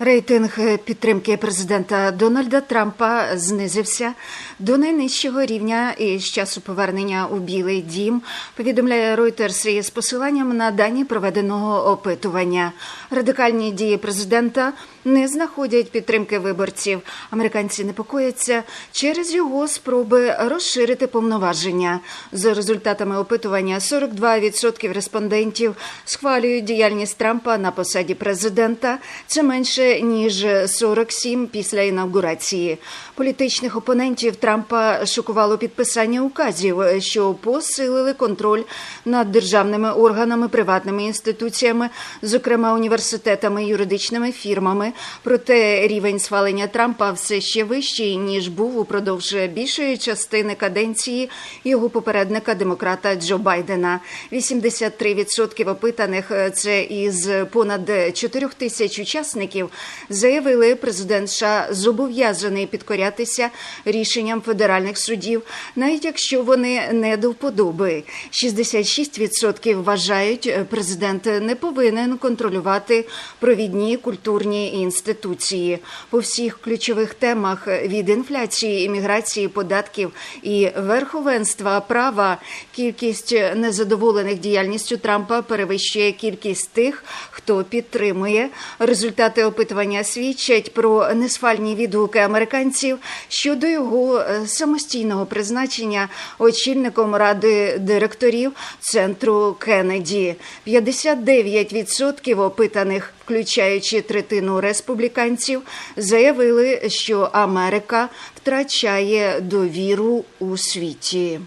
Рейтинг підтримки президента Дональда Трампа знизився до найнижчого рівня із часу повернення у Білий Дім. Повідомляє Reuters із посиланням на дані проведеного опитування. Радикальні дії президента не знаходять підтримки виборців. Американці непокояться через його спроби розширити повноваження. За результатами опитування 42% респондентів схвалюють діяльність Трампа на посаді президента. Це менше ніж 47 після інавгурації. Політичних опонентів Трампа шокувало підписання указів, що посилили контроль над державними органами, приватними інституціями, зокрема університетами, юридичними фірмами. Проте рівень схвалення Трампа все ще вищий ніж був упродовж більшої частини каденції його попередника демократа Джо Байдена. 83% опитаних це із понад 4 тисяч учасників заявили, президент США зобов'язаний підкорятися рішенням федеральних судів, навіть якщо вони не до вподоби. 66% вважають, президент не повинен контролювати провідні культурні інституції по всіх ключових темах від інфляції, імміграції, податків і верховенства права. Кількість незадоволених діяльністю Трампа перевищує кількість тих, хто підтримує результати опитування свідчать про несфальні відгуки американців щодо його самостійного призначення очільником ради директорів центру Кеннеді. 59% опитаних, включаючи третину республіканців, заявили, що Америка втрачає довіру у світі.